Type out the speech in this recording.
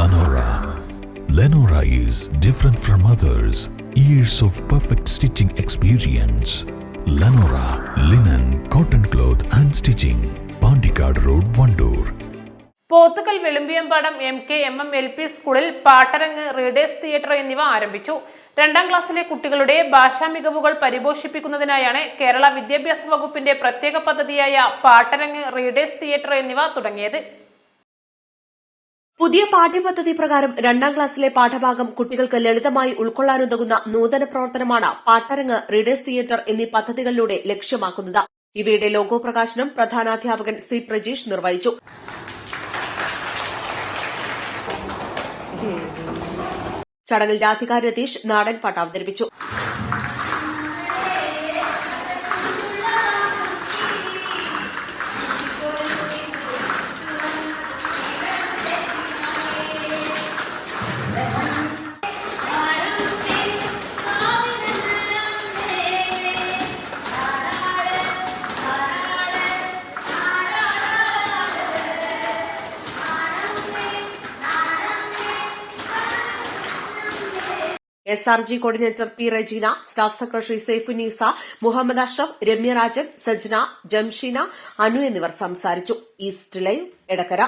Lenora. Lenora is different from others. Years of perfect stitching experience. Lenora linen, cotton cloth and stitching. Pandikad Road, Vandoor. പോത്തുകൽ Velumbiyampadam M K M M L P സ്കൂളിൽ പാട്ടരങ്ങ് readers theatre എന്നിവ ആരംഭിച്ചു രണ്ടാം ക്ലാസ്സിലെ കുട്ടികളുടെ ഭാഷാ മികവുകൾ പരിപോഷിപ്പിക്കുന്നതിനായാണ് കേരള വിദ്യാഭ്യാസ വകുപ്പിന്റെ പ്രത്യേക പദ്ധതിയായ പാട്ടരങ്ങ് റീഡേഴ്സ് തിയേറ്റർ എന്നിവ തുടങ്ങിയത് പുതിയ പാഠ്യപദ്ധതി പ്രകാരം രണ്ടാം ക്ലാസ്സിലെ പാഠഭാഗം കുട്ടികൾക്ക് ലളിതമായി ഉൾക്കൊള്ളാനുതകുന്ന നൂതന പ്രവർത്തനമാണ് പാട്ടരങ്ങ് റീഡേഴ്സ് തിയേറ്റർ എന്നീ പദ്ധതികളിലൂടെ ലക്ഷ്യമാക്കുന്നത്. ഇവയുടെ ലോഗോ പ്രകാശനം പ്രധാനാധ്യാപകൻ സി പ്രജീഷ് നിർവഹിച്ചു. ചടങ്ങിൽ രാധിക രതീഷ് നാടൻ പാട്ട് അവതരിപ്പിച്ചു. S R G coordinator P Rajeena staff secretary Saifunisa Muhammad Ashraf Ramyarajan Sajna Jamsheena Anu എന്നിവർ സംസാരിച്ചു. East live Edakkara